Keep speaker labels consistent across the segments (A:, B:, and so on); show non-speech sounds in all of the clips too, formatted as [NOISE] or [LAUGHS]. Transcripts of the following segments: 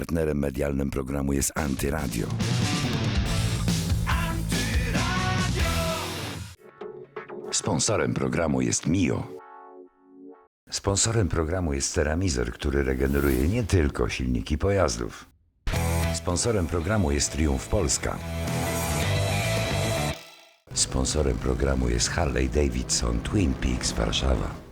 A: Partnerem medialnym programu jest Antyradio. Sponsorem programu jest Mio. Sponsorem programu jest Ceramizer, który regeneruje nie tylko silniki pojazdów. Sponsorem programu jest Triumf Polska. Sponsorem programu jest Harley Davidson Twin Peaks Warszawa.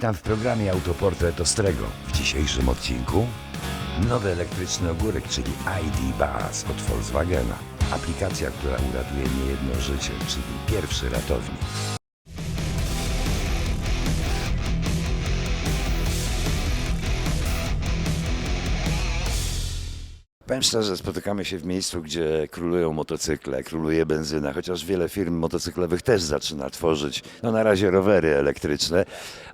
A: Witam w programie Autoportret Ostrego. W dzisiejszym odcinku nowy elektryczny ogórek, czyli ID Buzz od Volkswagena. Aplikacja, która uratuje niejedno życie, czyli pierwszy ratownik. Powiem szczerze, spotykamy się w miejscu, gdzie królują motocykle, króluje benzyna, chociaż wiele firm motocyklowych też zaczyna tworzyć, no na razie rowery elektryczne,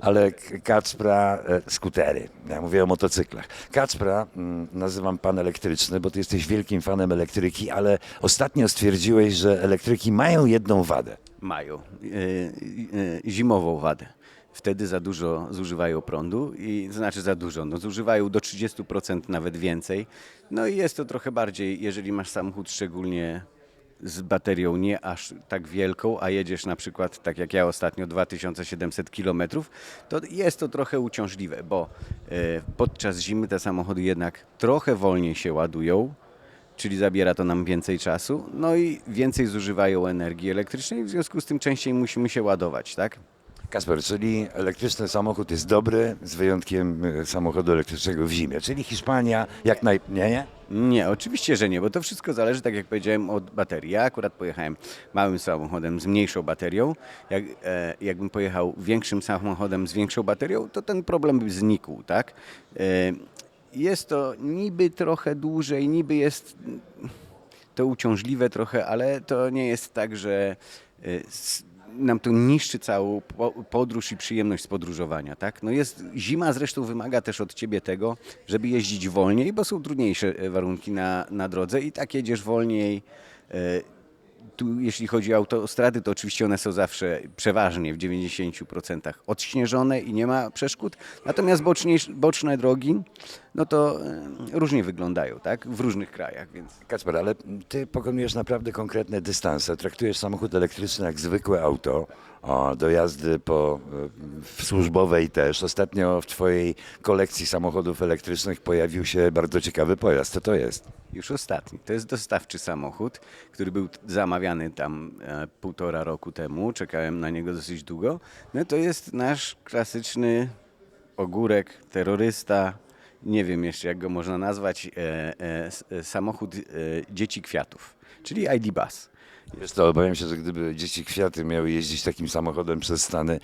A: ale Kacpra, e, skutery, ja mówię o motocyklach. Kacpra mm, nazywam pan elektryczny, bo ty jesteś wielkim fanem elektryki, ale ostatnio stwierdziłeś, że elektryki mają jedną wadę.
B: mają e, e, zimową wadę. Wtedy za dużo zużywają prądu i to znaczy za dużo, no zużywają do 30% nawet więcej. No i jest to trochę bardziej, jeżeli masz samochód szczególnie z baterią nie aż tak wielką, a jedziesz na przykład tak jak ja ostatnio 2700 km, to jest to trochę uciążliwe, bo e, podczas zimy te samochody jednak trochę wolniej się ładują, czyli zabiera to nam więcej czasu, no i więcej zużywają energii elektrycznej, w związku z tym częściej musimy się ładować, tak?
A: Kasper, czyli elektryczny samochód jest dobry, z wyjątkiem e, samochodu elektrycznego w zimie, czyli Hiszpania jak naj... Nie, nie?
B: Nie, oczywiście, że nie, bo to wszystko zależy, tak jak powiedziałem, od baterii. Ja akurat pojechałem małym samochodem z mniejszą baterią. Jak, e, jakbym pojechał większym samochodem z większą baterią, to ten problem by znikł, tak? E, jest to niby trochę dłużej, niby jest to uciążliwe trochę, ale to nie jest tak, że e, nam to niszczy całą po- podróż i przyjemność z podróżowania, tak? No jest, zima zresztą wymaga też od ciebie tego, żeby jeździć wolniej, bo są trudniejsze e, warunki na, na drodze i tak jedziesz wolniej. Tu, jeśli chodzi o autostrady, to oczywiście one są zawsze przeważnie w 90% odśnieżone i nie ma przeszkód. Natomiast boczne drogi, no to różnie wyglądają, tak? W różnych krajach, więc
A: Kacper, ale ty pokonujesz naprawdę konkretne dystanse. Traktujesz samochód elektryczny jak zwykłe auto, o, do jazdy po, e, w służbowej też. Ostatnio w twojej kolekcji samochodów elektrycznych pojawił się bardzo ciekawy pojazd. Co to jest?
B: Już ostatni. To jest dostawczy samochód, który był zamawiany tam e, półtora roku temu. Czekałem na niego dosyć długo. No to jest nasz klasyczny ogórek, terrorysta. Nie wiem jeszcze jak go można nazwać. E, e, e, samochód e, dzieci kwiatów, czyli ID Bus.
A: Wiesz to, obawiam się, że gdyby dzieci kwiaty miały jeździć takim samochodem przez Stany,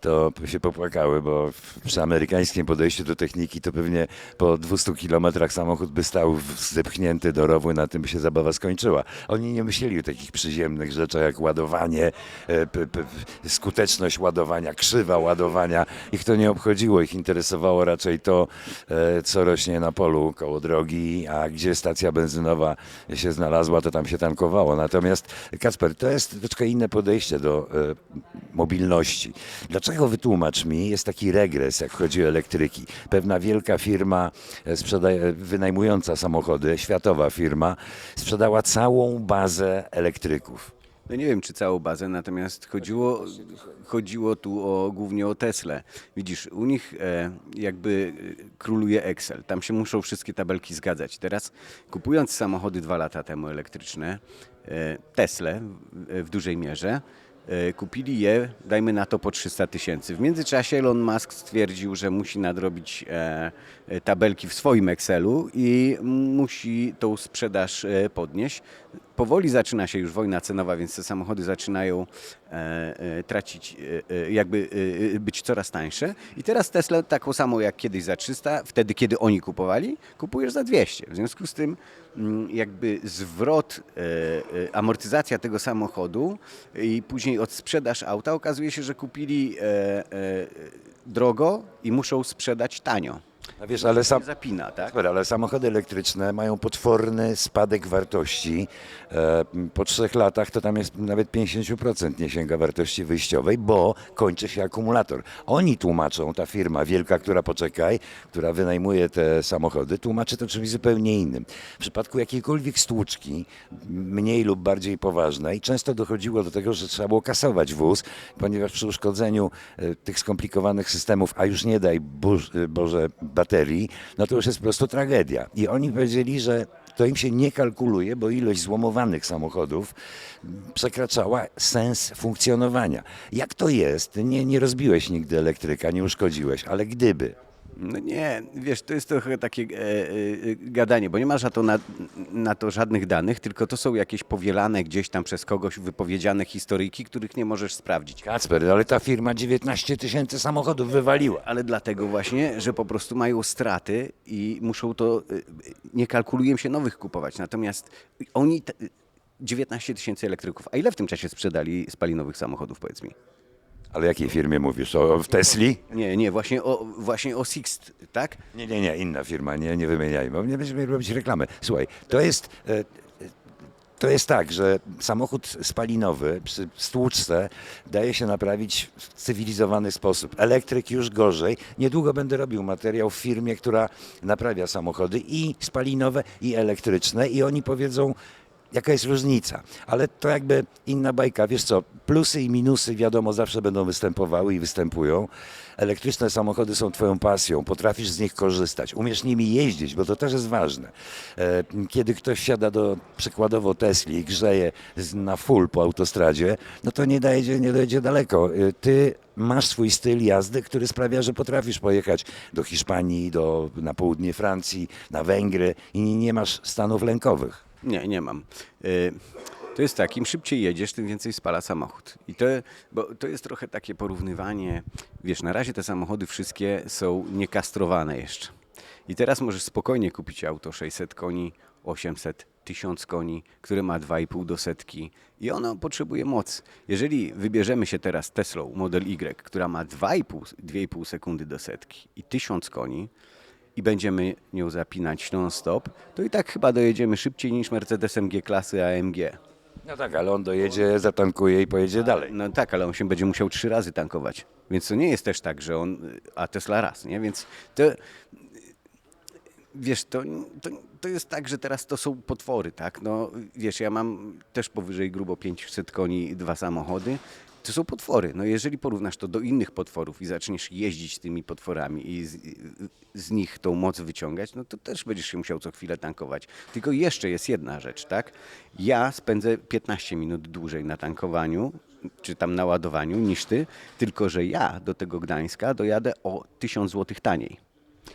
A: to się popłakały, bo przy amerykańskim podejściu do techniki to pewnie po 200 kilometrach samochód by stał zepchnięty do rowu na tym by się zabawa skończyła. Oni nie myśleli o takich przyziemnych rzeczach jak ładowanie, e, skuteczność ładowania, krzywa ładowania. Ich to nie obchodziło, ich interesowało raczej to, e, co rośnie na polu koło drogi, a gdzie stacja benzynowa się znalazła, to tam się tankowało. Natomiast Kacper, to jest troszkę inne podejście do e, mobilności. Dlaczego wytłumacz mi, jest taki regres, jak chodzi o elektryki? Pewna wielka firma e, wynajmująca samochody, światowa firma, sprzedała całą bazę elektryków.
B: No nie wiem, czy całą bazę, natomiast chodziło, chodziło tu o, głównie o Tesla. Widzisz, u nich e, jakby e, króluje Excel. Tam się muszą wszystkie tabelki zgadzać. Teraz kupując samochody dwa lata temu elektryczne, e, Tesla w, w dużej mierze, e, kupili je, dajmy na to po 300 tysięcy. W międzyczasie Elon Musk stwierdził, że musi nadrobić e, e, tabelki w swoim Excelu i musi tą sprzedaż e, podnieść. Powoli zaczyna się już wojna cenowa, więc te samochody zaczynają e, e, tracić, e, jakby być coraz tańsze. I teraz Tesla taką samą jak kiedyś za 300, wtedy kiedy oni kupowali, kupujesz za 200. W związku z tym mm, jakby zwrot, amortyzacja tego samochodu i później odsprzedaż auta okazuje się, że kupili drogo i muszą sprzedać tanio.
A: A wiesz, ale sam,
B: zapina, tak?
A: Super, ale samochody elektryczne mają potworny spadek wartości. E, Po trzech latach to tam jest nawet 50% nie sięga wartości wyjściowej, bo kończy się akumulator. Oni tłumaczą, ta firma wielka, która poczekaj, która wynajmuje te samochody, tłumaczy to czymś zupełnie innym. W przypadku jakiejkolwiek stłuczki, mniej lub bardziej poważnej, często dochodziło do tego, że trzeba było kasować wóz, ponieważ przy uszkodzeniu e, tych skomplikowanych systemów, a już nie daj e, Boże baterii, no to już jest po prostu tragedia. I oni powiedzieli, że to im się nie kalkuluje, bo ilość złomowanych samochodów przekraczała sens funkcjonowania. Jak to jest? Nie, nie rozbiłeś nigdy elektryka, nie uszkodziłeś, ale gdyby.
B: No nie, wiesz, to jest trochę takie e, e, gadanie, bo nie masz na to, na, na to żadnych danych, tylko to są jakieś powielane gdzieś tam przez kogoś wypowiedziane historyjki, których nie możesz sprawdzić.
A: Kacper, ale ta firma 19 tysięcy samochodów wywaliła.
B: Ale dlatego właśnie, że po prostu mają straty i muszą to, e, nie kalkuluje im się nowych kupować. Natomiast oni, te, 19 tysięcy elektryków, a ile w tym czasie sprzedali spalinowych samochodów, powiedz mi?
A: Ale jakiej firmie mówisz? O, w Tesli?
B: Nie, nie, właśnie o, właśnie o Sixt, tak?
A: Nie, nie, nie, inna firma, nie, nie wymieniajmy, bo nie będziemy robić reklamy. Słuchaj, to jest, e, to jest tak, że samochód spalinowy przy stłuczce daje się naprawić w cywilizowany sposób. Elektryk już gorzej. Niedługo będę robił materiał w firmie, która naprawia samochody i spalinowe, i elektryczne i oni powiedzą, jaka jest różnica. Ale to jakby inna bajka. Wiesz co, plusy i minusy wiadomo zawsze będą występowały i występują. Elektryczne samochody są twoją pasją, potrafisz z nich korzystać, umiesz nimi jeździć, bo to też jest ważne. E, Kiedy ktoś siada do przykładowo Tesli i grzeje na full po autostradzie, no to nie dojdzie, nie dojdzie daleko. E, Ty masz swój styl jazdy, który sprawia, że potrafisz pojechać do Hiszpanii, do, na południe Francji, na Węgry i nie masz stanów lękowych.
B: Nie, nie mam. Y, To jest tak, im szybciej jedziesz, tym więcej spala samochód. I to, bo to jest trochę takie porównywanie, wiesz, na razie te samochody wszystkie są niekastrowane jeszcze. I teraz możesz spokojnie kupić auto 600 koni, 800, 1000 koni, które ma 2,5 do setki i ono potrzebuje mocy. Jeżeli wybierzemy się teraz Teslą Model Y, która ma 2,5 2,5 sekundy do setki i 1000 koni, i będziemy nią zapinać non-stop, to i tak chyba dojedziemy szybciej niż Mercedesem G-klasy AMG.
A: No tak, ale on dojedzie, zatankuje i pojedzie dalej.
B: No tak, ale on się będzie musiał trzy razy tankować. Więc to nie jest też tak, że on, a Tesla raz, nie? Więc to, wiesz, to, to, to jest tak, że teraz to są potwory, tak? No wiesz, ja mam też powyżej grubo 500 koni dwa samochody. To są potwory. No jeżeli porównasz to do innych potworów i zaczniesz jeździć tymi potworami i z, z nich tą moc wyciągać, no to też będziesz się musiał co chwilę tankować. Tylko jeszcze jest jedna rzecz, tak? Ja spędzę 15 minut dłużej na tankowaniu, czy tam na ładowaniu niż ty, tylko że ja do tego Gdańska dojadę o 1000 zł taniej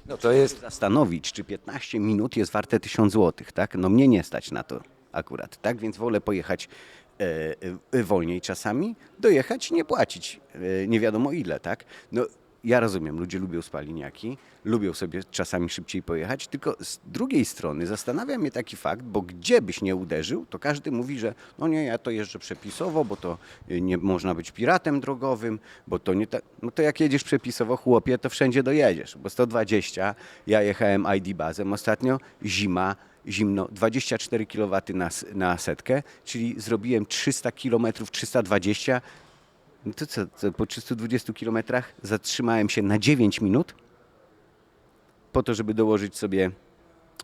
A: No to jest,
B: zastanowić, czy 15 minut jest warte 1000 zł, tak? No mnie nie stać na to akurat, tak? Więc wolę pojechać e, e, wolniej czasami, dojechać, nie płacić e, nie wiadomo ile, tak? No ja rozumiem, ludzie lubią spaliniaki, lubią sobie czasami szybciej pojechać, tylko z drugiej strony zastanawia mnie taki fakt, bo gdzie byś nie uderzył, to każdy mówi, że no nie, ja to jeżdżę przepisowo, bo to y, nie można być piratem drogowym, bo to nie. No to jak jedziesz przepisowo, chłopie, to wszędzie dojedziesz, bo 120, ja jechałem ID bazem ostatnio, zima, zimno, 24 kW na, na setkę, czyli zrobiłem 300 km, 320 no to co, co, po 320 kilometrach zatrzymałem się na 9 minut po to, żeby dołożyć sobie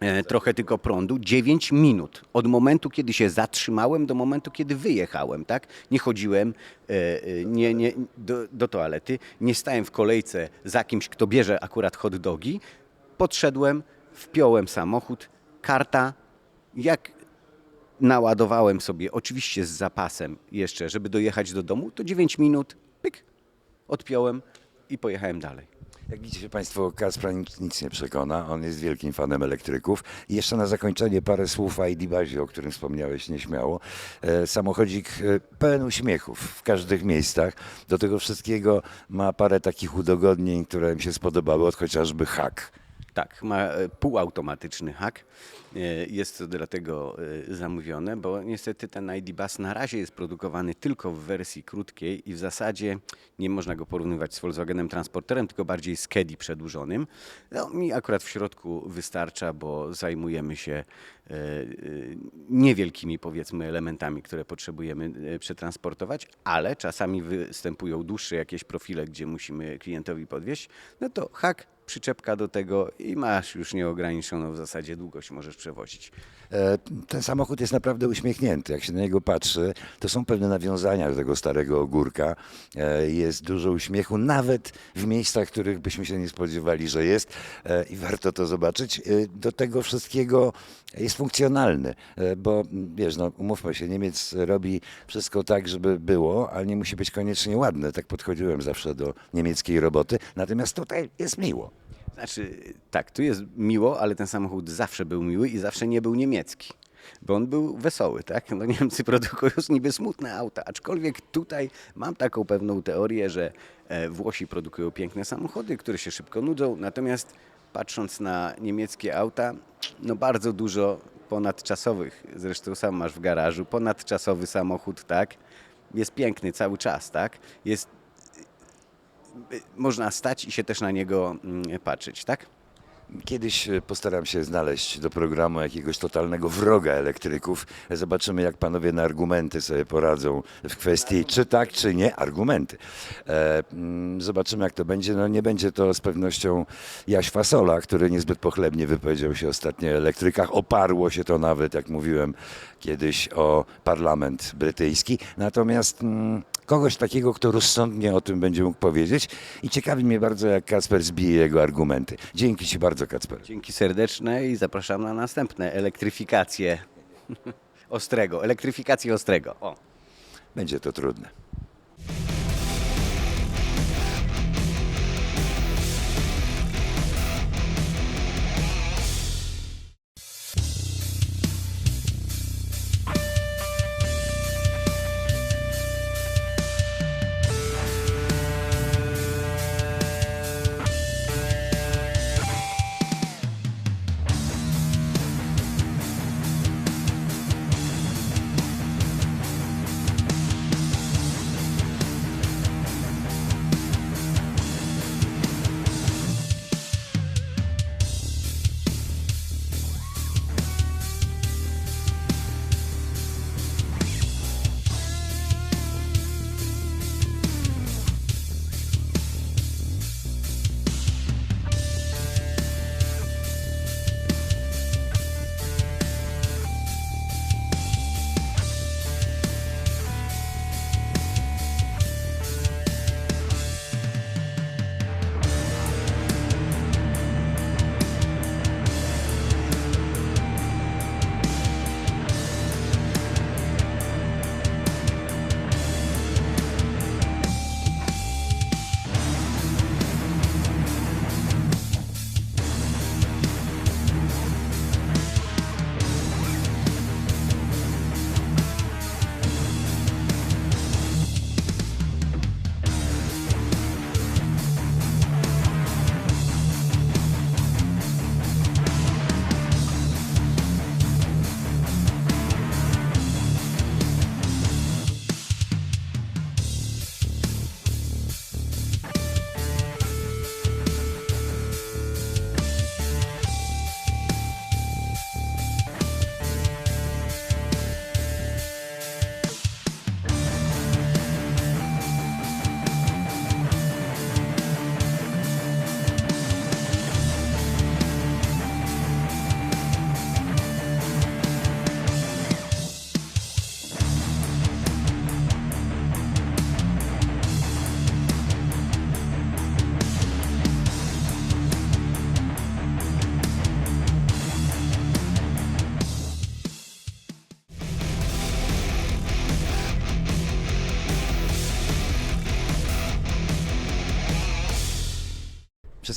B: e, trochę tylko prądu. 9 minut od momentu, kiedy się zatrzymałem do momentu, kiedy wyjechałem, tak? Nie chodziłem e, e, nie, nie, do, do toalety, nie stałem w kolejce za kimś, kto bierze akurat hot dogi. Podszedłem, wpiąłem samochód, karta, jak naładowałem sobie, oczywiście z zapasem jeszcze, żeby dojechać do domu, to 9 minut, pyk, odpiąłem i pojechałem dalej.
A: Jak widzicie Państwo, Kacpra nic, nic nie przekona. On jest wielkim fanem elektryków. I jeszcze na zakończenie parę słów o ID Bazie, o którym wspomniałeś nieśmiało. E, samochodzik e, pełen uśmiechów w każdych miejscach. Do tego wszystkiego ma parę takich udogodnień, które mi się spodobały, od chociażby hak.
B: Tak, ma e, półautomatyczny hak. E, Jest to dlatego e, zamówione, bo niestety ten ID Bus na razie jest produkowany tylko w wersji krótkiej i w zasadzie nie można go porównywać z Volkswagenem Transporterem, tylko bardziej z Caddy przedłużonym. No, mi akurat w środku wystarcza, bo zajmujemy się e, niewielkimi powiedzmy elementami, które potrzebujemy przetransportować, ale czasami występują dłuższe jakieś profile, gdzie musimy klientowi podwieźć, no to hak przyczepka do tego i masz już nieograniczoną w zasadzie długość, możesz przewozić.
A: E, Ten samochód jest naprawdę uśmiechnięty. Jak się na niego patrzy, to są pewne nawiązania do tego starego ogórka. E, Jest dużo uśmiechu, nawet w miejscach, których byśmy się nie spodziewali, że jest E, i warto to zobaczyć. Do tego wszystkiego jest funkcjonalny, bo wiesz, no, umówmy się, Niemiec robi wszystko tak, żeby było, ale nie musi być koniecznie ładne. Tak podchodziłem zawsze do niemieckiej roboty. Natomiast tutaj jest miło.
B: Znaczy, tak, tu jest miło, ale ten samochód zawsze był miły i zawsze nie był niemiecki. Bo on był wesoły, tak? No Niemcy produkują niby smutne auta, aczkolwiek tutaj mam taką pewną teorię, że e, Włosi produkują piękne samochody, które się szybko nudzą, natomiast patrząc na niemieckie auta, no bardzo dużo ponadczasowych, zresztą sam masz w garażu, ponadczasowy samochód, tak? Jest piękny cały czas, tak? Jest można stać i się też na niego mm, patrzeć, tak?
A: Kiedyś e, postaram się znaleźć do programu jakiegoś totalnego wroga elektryków. Zobaczymy, jak panowie na argumenty sobie poradzą w kwestii czy tak, czy nie. Argumenty. E, mm, zobaczymy, jak to będzie. No nie będzie to z pewnością Jaś Fasola, który niezbyt pochlebnie wypowiedział się ostatnio o elektrykach. Oparło się to nawet, jak mówiłem kiedyś, o parlament brytyjski. Natomiast mm, kogoś takiego, kto rozsądnie o tym będzie mógł powiedzieć. I ciekawi mnie bardzo, jak Kacper zbije jego argumenty. Dzięki Ci bardzo, Kacper.
B: Dzięki serdeczne i zapraszam na następne elektryfikacje [LAUGHS] ostrego, elektryfikację ostrego. O.
A: Będzie to trudne.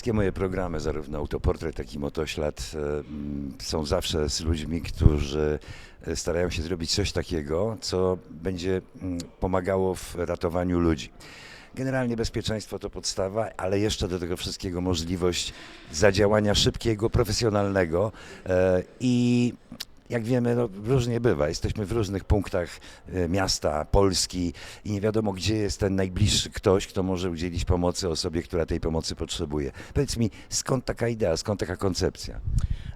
A: Wszystkie moje programy, zarówno autoportret, jak i motoślad, e, mm, są zawsze z ludźmi, którzy e, starają się zrobić coś takiego, co będzie mm, pomagało w ratowaniu ludzi. Generalnie bezpieczeństwo to podstawa, ale jeszcze do tego wszystkiego możliwość zadziałania szybkiego, profesjonalnego e, i jak wiemy, no, różnie bywa. Jesteśmy w różnych punktach e, miasta, Polski i nie wiadomo, gdzie jest ten najbliższy ktoś, kto może udzielić pomocy osobie, która tej pomocy potrzebuje. Powiedz mi, skąd taka idea, skąd taka koncepcja?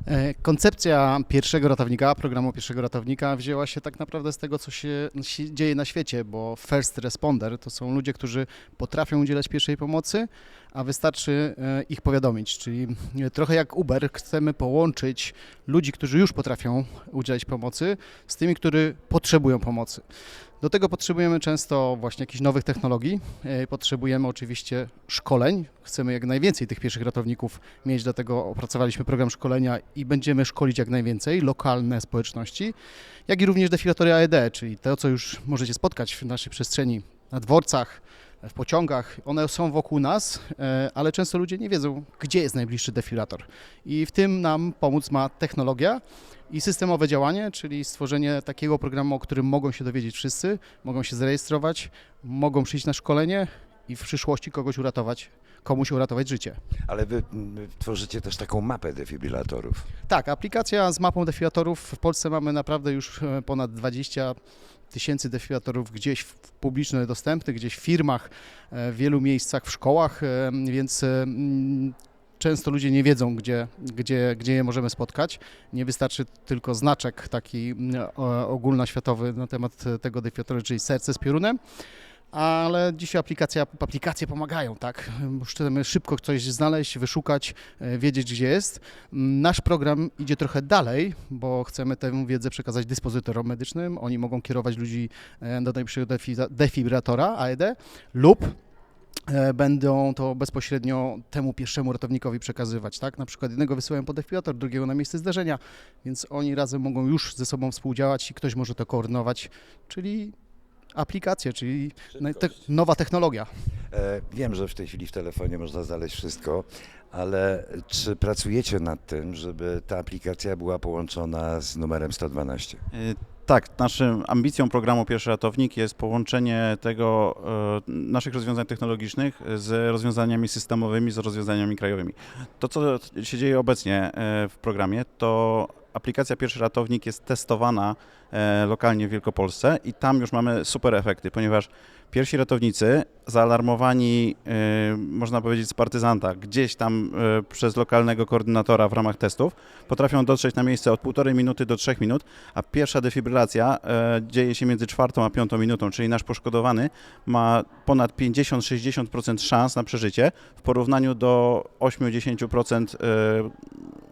C: E, Koncepcja pierwszego ratownika, programu pierwszego ratownika wzięła się tak naprawdę z tego, co się, się dzieje na świecie, bo first responder to są ludzie, którzy potrafią udzielać pierwszej pomocy, a wystarczy e, ich powiadomić. Czyli e, trochę jak Uber, chcemy połączyć ludzi, którzy już potrafią udzielać pomocy, z tymi, którzy potrzebują pomocy. Do tego potrzebujemy często właśnie jakichś nowych technologii, e, potrzebujemy oczywiście szkoleń. Chcemy jak najwięcej tych pierwszych ratowników mieć, dlatego opracowaliśmy program szkolenia i będziemy szkolić jak najwięcej lokalne społeczności, jak i również defilatory AED, czyli to, co już możecie spotkać w naszej przestrzeni na dworcach, w pociągach. One są wokół nas, e, ale często ludzie nie wiedzą, gdzie jest najbliższy defilator. I w tym nam pomóc ma technologia i systemowe działanie, czyli stworzenie takiego programu, o którym mogą się dowiedzieć wszyscy, mogą się zarejestrować, mogą przyjść na szkolenie i w przyszłości kogoś uratować, komuś uratować życie.
A: Ale wy tworzycie też taką mapę defibrylatorów.
C: Tak, aplikacja z mapą defilatorów. W Polsce mamy naprawdę już e, ponad 20 tysięcy defilatorów gdzieś w publiczne dostępnych, gdzieś w firmach, e, w wielu miejscach, w szkołach, e, więc e, często ludzie nie wiedzą, gdzie, gdzie, gdzie je możemy spotkać. Nie wystarczy tylko znaczek taki ogólnoświatowy na temat tego defilatora, czyli serce z piorunem. Ale dzisiaj aplikacja, aplikacje pomagają, tak? Chcemy szybko coś znaleźć, wyszukać, e, wiedzieć, gdzie jest. Nasz program idzie trochę dalej, bo chcemy tę wiedzę przekazać dyspozytorom medycznym. Oni mogą kierować ludzi e, do najbliższego defi- defibrylatora AED lub e, będą to bezpośrednio temu pierwszemu ratownikowi przekazywać, tak? Na przykład jednego wysyłają pod defibrylator, drugiego na miejsce zdarzenia, więc oni razem mogą już ze sobą współdziałać i ktoś może to koordynować, czyli aplikacje, czyli te, nowa technologia.
A: E, Wiem, że w tej chwili w telefonie można znaleźć wszystko, ale czy pracujecie nad tym, żeby ta aplikacja była połączona z numerem 112?
D: Tak, naszą ambicją programu Pierwszy Ratownik jest połączenie tego, e, naszych rozwiązań technologicznych z rozwiązaniami systemowymi, z rozwiązaniami krajowymi. To, co się dzieje obecnie e, w programie, to aplikacja Pierwszy Ratownik jest testowana e, lokalnie w Wielkopolsce i tam już mamy super efekty, ponieważ pierwsi ratownicy zaalarmowani, e, można powiedzieć, z partyzanta, gdzieś tam e, przez lokalnego koordynatora w ramach testów, potrafią dotrzeć na miejsce od półtorej minuty do trzech minut, a pierwsza defibrylacja e, dzieje się między czwartą a piątą minutą, czyli nasz poszkodowany ma ponad 50-60% szans na przeżycie w porównaniu do 8-10% e,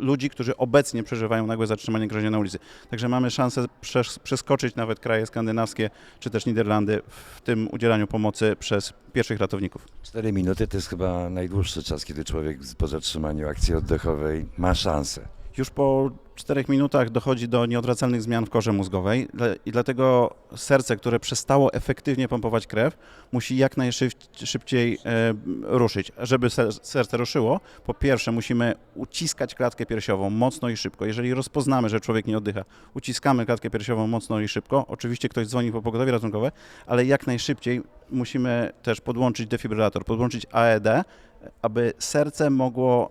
D: ludzi, którzy obecnie przeżywają nagłe zatrzymanie groźnie na ulicy. Także mamy szansę przes- przeskoczyć nawet kraje skandynawskie czy też Niderlandy w tym udzielaniu pomocy przez pierwszych ratowników.
A: 4 minuty to jest chyba najdłuższy czas, kiedy człowiek po zatrzymaniu akcji oddechowej ma szansę.
D: Już po 4 minutach dochodzi do nieodwracalnych zmian w korze mózgowej i dlatego serce, które przestało efektywnie pompować krew, musi jak najszybciej e, ruszyć. Żeby ser- serce ruszyło, po pierwsze musimy uciskać klatkę piersiową mocno i szybko. Jeżeli rozpoznamy, że człowiek nie oddycha, uciskamy klatkę piersiową mocno i szybko. Oczywiście ktoś dzwoni po pogotowie ratunkowe, ale jak najszybciej musimy też podłączyć defibrylator, podłączyć AED, aby serce mogło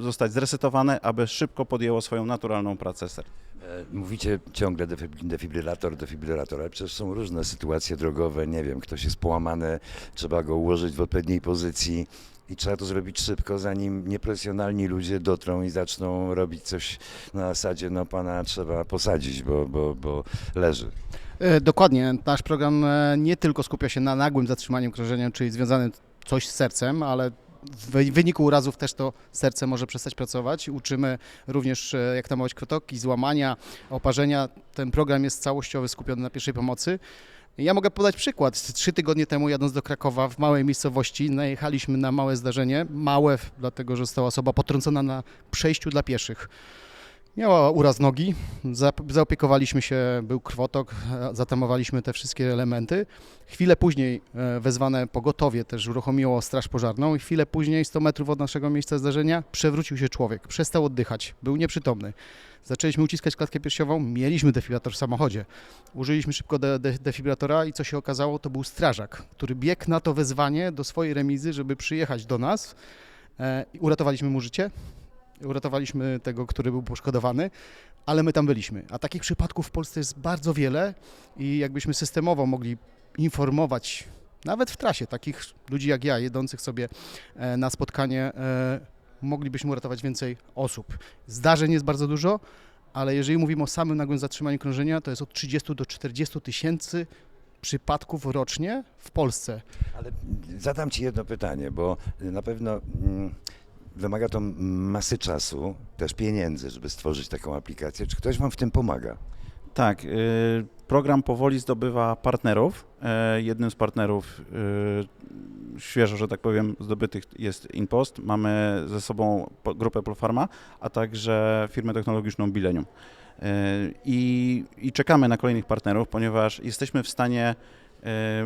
D: e, zostać zresetowane, aby szybko podjęło swoją naturalną pracę serca.
A: E, Mówicie ciągle defib- defibrylator, defibrylator, ale przecież są różne sytuacje drogowe, nie wiem, ktoś jest połamany, trzeba go ułożyć w odpowiedniej pozycji i trzeba to zrobić szybko, zanim nieprofesjonalni ludzie dotrą i zaczną robić coś na zasadzie, no pana trzeba posadzić, bo, bo, bo leży.
C: E, Dokładnie. Nasz program nie tylko skupia się na nagłym zatrzymaniu krążenia, czyli związanym coś z sercem, ale w wy- wyniku urazów też to serce może przestać pracować. Uczymy również, e, jak tamować krotoki, złamania, oparzenia. Ten program jest całościowy, skupiony na pierwszej pomocy. Ja mogę podać przykład. Trzy tygodnie temu jadąc do Krakowa w małej miejscowości najechaliśmy na małe zdarzenie. Małe, dlatego że została osoba potrącona na przejściu dla pieszych. Miała uraz nogi, zaopiekowaliśmy się, był krwotok, e, zatamowaliśmy te wszystkie elementy. Chwilę później e, wezwane pogotowie też uruchomiło straż pożarną i chwilę później, 100 metrów od naszego miejsca zdarzenia, przewrócił się człowiek, przestał oddychać, był nieprzytomny. Zaczęliśmy uciskać klatkę piersiową, mieliśmy defibrilator w samochodzie. Użyliśmy szybko de- de- i co się okazało, to był strażak, który biegł na to wezwanie do swojej remizy, żeby przyjechać do nas. E, Uratowaliśmy mu życie, uratowaliśmy tego, który był poszkodowany, ale my tam byliśmy. A takich przypadków w Polsce jest bardzo wiele i jakbyśmy systemowo mogli informować, nawet w trasie, takich ludzi jak ja, jedących sobie e, na spotkanie, e, moglibyśmy uratować więcej osób. Zdarzeń jest bardzo dużo, ale jeżeli mówimy o samym nagłym zatrzymaniu krążenia, to jest od 30 do 40 tysięcy przypadków rocznie w Polsce.
A: Ale zadam Ci jedno pytanie, bo na pewno mm, wymaga to masy czasu, też pieniędzy, żeby stworzyć taką aplikację. Czy ktoś Wam w tym pomaga?
D: Tak, y, program powoli zdobywa partnerów. E, Jednym z partnerów y, świeżo, że tak powiem, zdobytych jest InPost. Mamy ze sobą grupę Polfarma, a także firmę technologiczną Bilenium. I, I czekamy na kolejnych partnerów, ponieważ jesteśmy w stanie,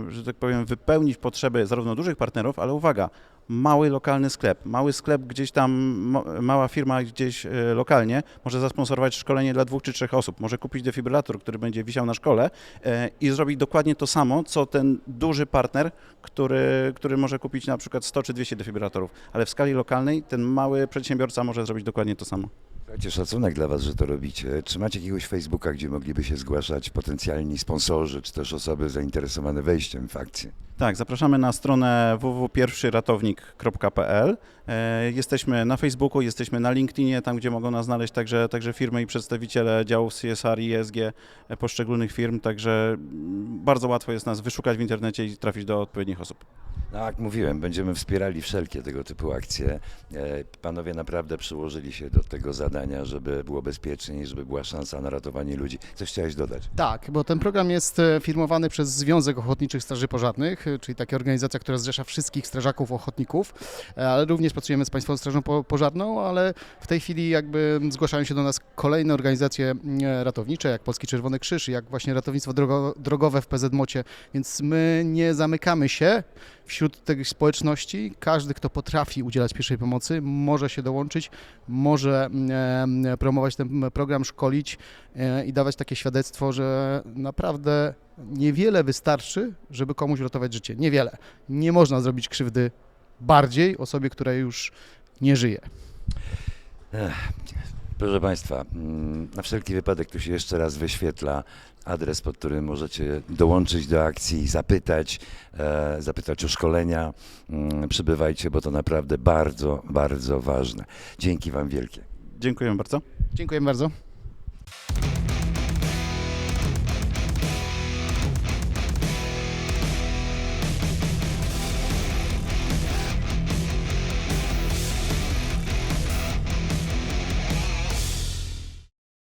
D: że tak powiem, wypełnić potrzeby zarówno dużych partnerów, ale uwaga, mały lokalny sklep, mały sklep gdzieś tam, ma- mała firma gdzieś e, lokalnie może zasponsorować szkolenie dla dwóch czy trzech osób, może kupić defibrylator, który będzie wisiał na szkole e, i zrobić dokładnie to samo, co ten duży partner, który, który może kupić na przykład 100 czy 200 defibrylatorów, ale w skali lokalnej ten mały przedsiębiorca może zrobić dokładnie to samo.
A: Słuchajcie, szacunek dla Was, że to robicie. Czy macie jakiegoś Facebooka, gdzie mogliby się zgłaszać potencjalni sponsorzy, czy też osoby zainteresowane wejściem w akcję?
D: Tak, zapraszamy na stronę www.pierwszyratownik.pl. E, Jesteśmy na Facebooku, jesteśmy na LinkedInie, tam gdzie mogą nas znaleźć także, także firmy i przedstawiciele działów CSR i ESG e, poszczególnych firm, także bardzo łatwo jest nas wyszukać w internecie i trafić do odpowiednich osób.
A: No jak mówiłem, będziemy wspierali wszelkie tego typu akcje. E, Panowie naprawdę przyłożyli się do tego zadania, żeby było bezpiecznie i żeby była szansa na ratowanie ludzi. Coś chciałeś dodać?
C: Tak, bo ten program jest e, firmowany przez Związek Ochotniczych Straży Pożarnych, e, czyli taka organizacja, która zrzesza wszystkich strażaków ochotników, ale również pracujemy z Państwową Strażą Po- Pożarną, ale w tej chwili jakby zgłaszają się do nas kolejne organizacje ratownicze, jak Polski Czerwony Krzyż, jak właśnie ratownictwo drogo, drogowe w PZMOcie, więc my nie zamykamy się wśród tej społeczności. Każdy, kto potrafi udzielać pierwszej pomocy, może się dołączyć, może mm, promować ten program, szkolić e, i dawać takie świadectwo, że naprawdę niewiele wystarczy, żeby komuś ratować życie. Niewiele. Nie można zrobić krzywdy bardziej osobie, która już nie żyje.
A: Proszę Państwa, mm, na wszelki wypadek tu się jeszcze raz wyświetla adres, pod którym możecie dołączyć do akcji, zapytać, e, zapytać o szkolenia. Mm, Przybywajcie, bo to naprawdę bardzo, bardzo ważne. Dzięki Wam wielkie.
D: Dziękuję bardzo.
C: Dziękuję bardzo.